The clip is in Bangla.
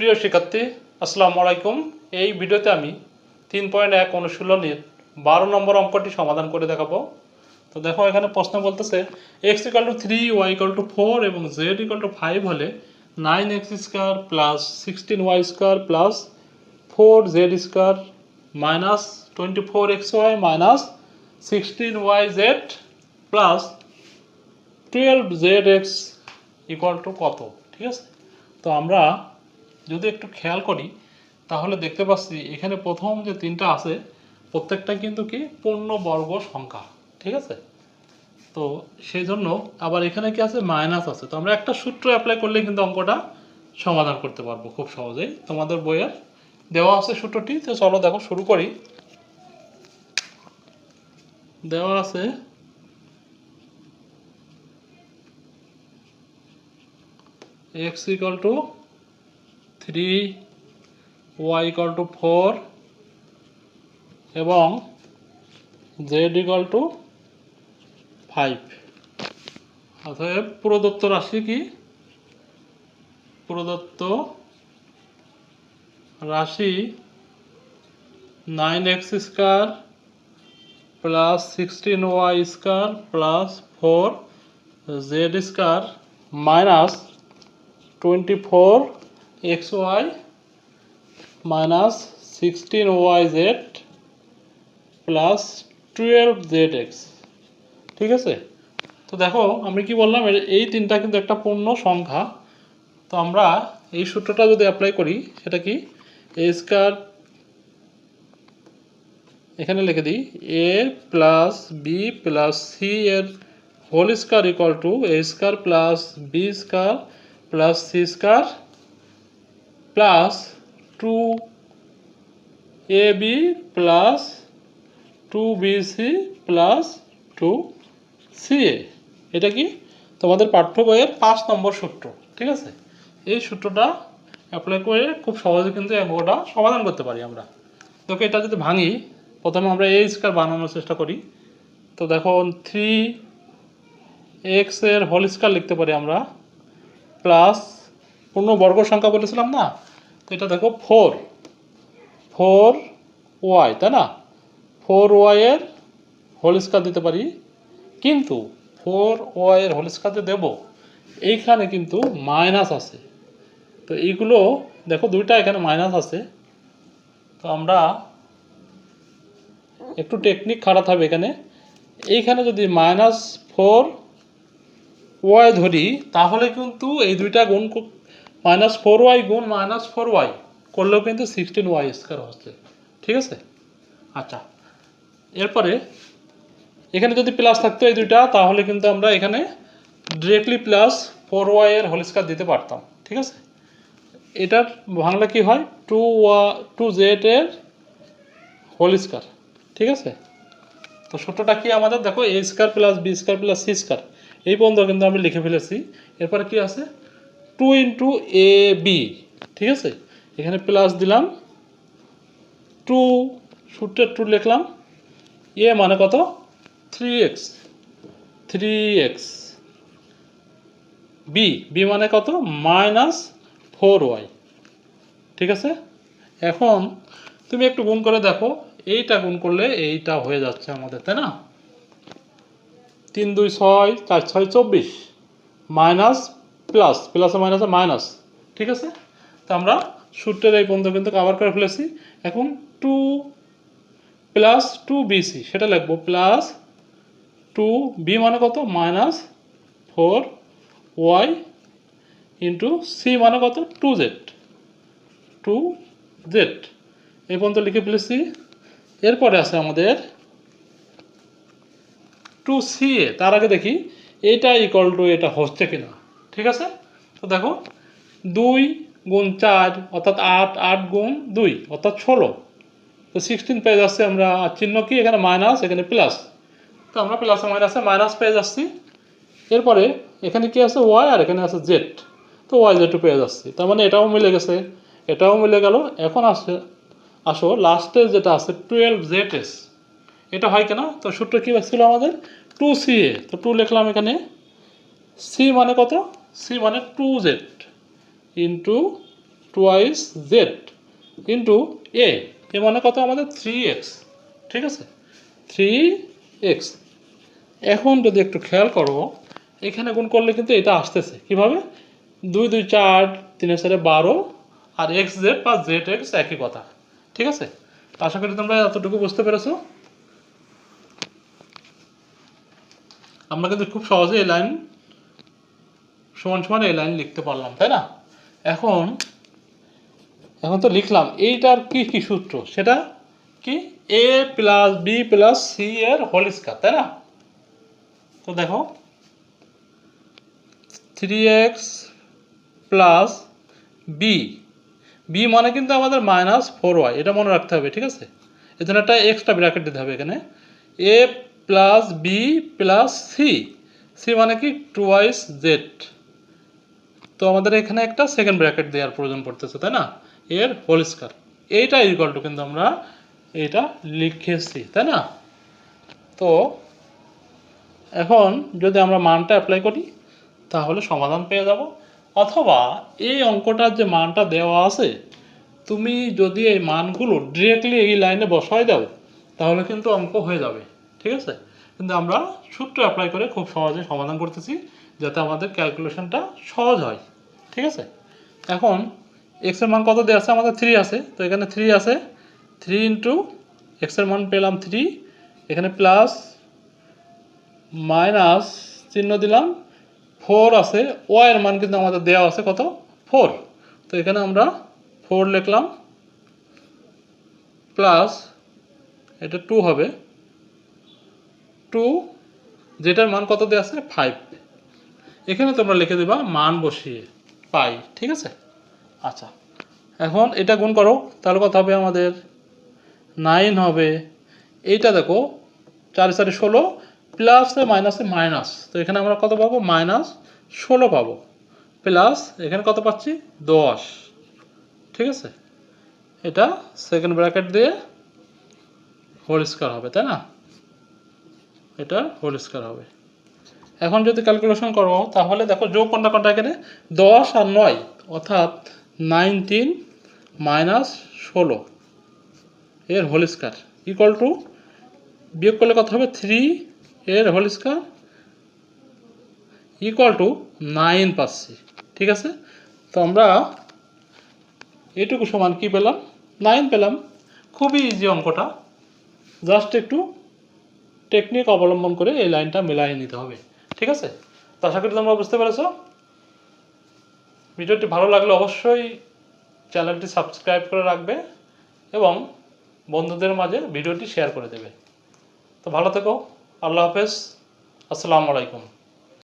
প্রিয় শিক্ষার্থী, আসসালামু আলাইকুম। এই ভিডিওতে আমি তিন পয়েন্ট এক অনুশীলনের বারো নম্বর অঙ্কটি সমাধান করে দেখাবো। তো দেখো, এখানে প্রশ্ন বলতেছে x equal to three y equal to four এবং জেড ইকাল টু ফাইভ হলে nine x square plus sixteen y square plus four z square minus twenty four x y minus sixteen y z plus twelve z x equal to কত? ঠিক আছে? তো আমরা যদি একটু খেয়াল করি, তাহলে দেখতে পাচ্ছি এখানে প্রথম যে তিনটা আছে, প্রত্যেকটা কিন্তু কি পূর্ণবর্গ সংখ্যা, ঠিক আছে? তো সেই জন্য আবার এখানে কি আছে? মাইনাস আছে। তো আমরা একটা সূত্র অ্যাপ্লাই করলে কিন্তু অঙ্কটা সমাধান করতে পারব খুব সহজেই। তোমাদের বইয়ের দেওয়া আছে সূত্রটি। তো চলো দেখো, শুরু করি। দেওয়া আছে x equal to three y equal to four এবং জেড ইকাল টু ফাইভ অতএব প্রদত্ত রাশি কি? প্রদত্ত রাশি nine x square plus sixteen y square plus four z square minus twenty four x y minus sixteen y z plus twelve z x ঠিক আছে? তো দেখো, আমি কি বললাম এই তিনটা কিন্তু একটা পূর্ণ সংখ্যা। তো আমরা এই সূত্রটা যদি অ্যাপ্লাই করি, সেটা কি? এ স্কোয়ার এখানে লিখে দিই A plus B plus C এর whole square equal to A square plus B square plus C square plus two A B plus two B C plus two C A এটা কি? তোমাদের পাঠ্য বইয়ের পাঁচ নম্বর সূত্র, ঠিক আছে? এই সূত্রটা অ্যাপ্লাই করে খুব সহজে কিন্তু অঙ্কটা সমাধান করতে পারি আমরা। তোকে এটা যদি ভাঙি, প্রথমে আমরা এই স্কোয়ার বানানোর চেষ্টা করি। তো দেখো থ্রি এক্সের হোল স্কোয়ার লিখতে পারি আমরা। প্লাস পূর্ণ বর্গ সংখ্যা বলেছিলাম না? তো এটা দেখো ফোর ফোর ওয়াই তাই না? ফোর ওয়াইয়ের হোল স্কোয়ার দিতে পারি, কিন্তু ফোর ওয়াইয়ের হোল স্কোয়ার দেব। এইখানে কিন্তু মাইনাস আছে। তো এইগুলো দেখো দুইটা এখানে মাইনাস আছে। তো আমরা একটু টেকনিক খারাপ হবে এখানে। এইখানে যদি মাইনাস ফোর ওয়াই ধরি, তাহলে কিন্তু এই দুইটা গুণ মাইনাস ফোর ওয়াই গুণ মাইনাস ফোর ওয়াই করলেও কিন্তু সিক্সটিন ওয়াই স্কোয়ার হচ্ছে। ঠিক আছে? আচ্ছা। এরপরে এখানে যদি প্লাস থাকতো এই দুইটা, তাহলে কিন্তু আমরা এখানে ডিরেক্টলি প্লাস ফোর ওয়াই এর হোল স্কোয়ার দিতে পারতাম। ঠিক আছে? এটার বাংলা কি হয়? টু ওয়া টু জেড এর হোল স্কোয়ার ঠিক আছে? তো সূত্রটা কি আমাদের? দেখো A square plus B square plus C square এই পর্যন্ত কিন্তু আমি লিখে ফেলেছি। এরপরে কি আছে? টু ইন্টু এ বি, ঠিক আছে? এখানে প্লাস দিলাম। টু সূত্রের টু লিখলাম। এ মানে কত? Three X three X B B মানে কত? মাইনাস ফোর ওয়াই ঠিক আছে? এখন তুমি একটু গুণ করে দেখো। এইটা গুণ করলে এইটা হয়ে যাচ্ছে আমাদের, তাই না? তিন, দুই, ছয়, চার, ছয়, চব্বিশ। মাইনাস প্লাস, প্লাসে মাইনাসে মাইনাস। ঠিক আছে? তো আমরা সূত্রের এই পর্যন্ত কিন্তু কভার করে ফেলেছি। এখন টু প্লাস টু বিসি, সেটা লিখব প্লাস টু বি মানে কত? Minus four Y into C মানে কত? Two Z. Two Z. এই পর্যন্ত লিখে ফেলেছি। এরপরে আছে আমাদের টু সি এ। তার আগে দেখি, এটা ইকুয়াল টু এটা হচ্ছে কিনা? ঠিক আছে? তো দেখো, দুই গুণ চার, অর্থাৎ আট আট গুণ দুই, অর্থাৎ ষোলো। তো সিক্সটিন পেয়ে যাচ্ছে আমরা চিহ্ন কি? এখানে মাইনাস এখানে প্লাস তো আমরা প্লাসে মাইনাসে মাইনাস পেয়ে যাচ্ছি। এরপরে এখানে কি আছে? ওয়াই আর এখানে আছে জেড তো ওয়াই জেড পেয়ে যাচ্ছি। তার মানে এটাও মিলে গেছে। এটাও মিলে গেল। এখন আসে আসো লাস্টে যেটা আছে টুয়েলভ জেড এস এটা হয় কেনা? তো সূত্র কী ছিল আমাদের? টু সি এ তো টু লিখলাম এখানে। সি মানে কত? সি মানে two Z into twice Z into A A মানে কত আমাদের? থ্রি এক্স ঠিক আছে? থ্রি এক্স এখন যদি একটু খেয়াল করো, এখানে গুণ করলে কিন্তু এটা আসতেছে। কীভাবে? দুই দুই, চার তিনে চারে বারো আর X Z plus Z X একই কথা। ঠিক আছে? আশা করি তোমরা এতটুকু বুঝতে পেরেছ। আমরা কিন্তু খুব সহজে এই লাইন সমান সমান এই লাইন লিখতে পারলাম, তাই না? এখন এখন তো লিখলাম, এইটার কি কি সূত্র? সেটা কি? A plus B plus C এর হোল স্কয়ার তাই না? তো দেখো three X plus B B মানে কিন্তু আমাদের মাইনাস ফোর ওয়াই এটা মনে রাখতে হবে, ঠিক আছে? এই জন্য একটা এক্সট্রা ব্র্যাকেট দিতে হবে এখানে। A plus B plus C C মানে কি? টু ওয়াইস জেড তো আমাদের এখানে একটা সেকেন্ড ব্র্যাকেট দেওয়ার প্রয়োজন পড়তেছে, তাই না? এর হোল স্কয়ার এইটা ইকুয়াল টু কিন্তু আমরা এটা লিখেছি, তাই না? তো এখন যদি আমরা মানটা অ্যাপ্লাই করি, তাহলে সমাধান পেয়ে যাব। অথবা এই অঙ্কটার যে মানটা দেওয়া আছে, তুমি যদি এই মানগুলো ডিরেক্টলি এই লাইনে বসাই দাও, তাহলে কিন্তু অঙ্ক হয়ে যাবে, ঠিক আছে? কিন্তু আমরা সূত্র অ্যাপ্লাই করে খুব সহজে সমাধান করতেছি। যাতে আমাদের ক্যালকুলেশনটা সহজ হয়, ঠিক আছে? এখন এক্সের মান কত দেওয়া আছে? আমাদের থ্রি আছে। তো এখানে থ্রি আছে। থ্রি ইন্টু এক্সের মান পেলাম থ্রি এখানে প্লাস মাইনাস চিহ্ন দিলাম। ফোর আছে। ওয়াইয়ের মান কিন্তু আমাদের দেওয়া আছে কত? ফোর তো এখানে আমরা ফোর লিখলাম। প্লাস এটা টু হবে। টু যেটার মান কত দেওয়া আছে? ফাইভ এখানে তোমরা লিখে দেবা মান বসিয়ে পাই, ঠিক আছে? আচ্ছা এখন এটা গুণ করো, তাহলে কত হবে আমাদের? নাইন হবে, এইটা দেখো, চারি চারি ষোলো প্লাসে মাইনাসে মাইনাস তো এখানে আমরা কত পাবো? মাইনাস ষোলো পাবো। প্লাস এখানে কত পাচ্ছি? দশ, ঠিক আছে? এটা সেকেন্ড ব্র্যাকেট দিয়ে হোল স্কয়ার হবে, তাই না? এটা হোল স্কয়ার হবে। এখন যদি ক্যালকুলেশন করো, তাহলে দেখো যোগ কোনটা কোনটা এখানে? দশ আর নয়, অর্থাৎ নাইনটিন মাইনাস ষোলো। এর হোল স্কয়ার ইকুয়াল টু বিয়োগ করলে কত হবে? থ্রি এর whole square equal to nine পাচ্ছি। ঠিক আছে? তো আমরা এটুকু সমান কি পেলাম? নাইন পেলাম। খুবই ইজি অঙ্কটা। জাস্ট একটু টেকনিক অবলম্বন করে এই লাইনটা মিলাই নিতে হবে। ঠিক আছে? তো আশা করি তোমরা বুঝতে পেরেছ। ভিডিওটি ভালো লাগলে অবশ্যই চ্যানেলটি সাবস্ক্রাইব করে রাখবে এবং বন্ধুদের মাঝে ভিডিওটি শেয়ার করে দেবে। তো ভালো থেকো। আল্লাহ হাফেজ। আসসালামু আলাইকুম।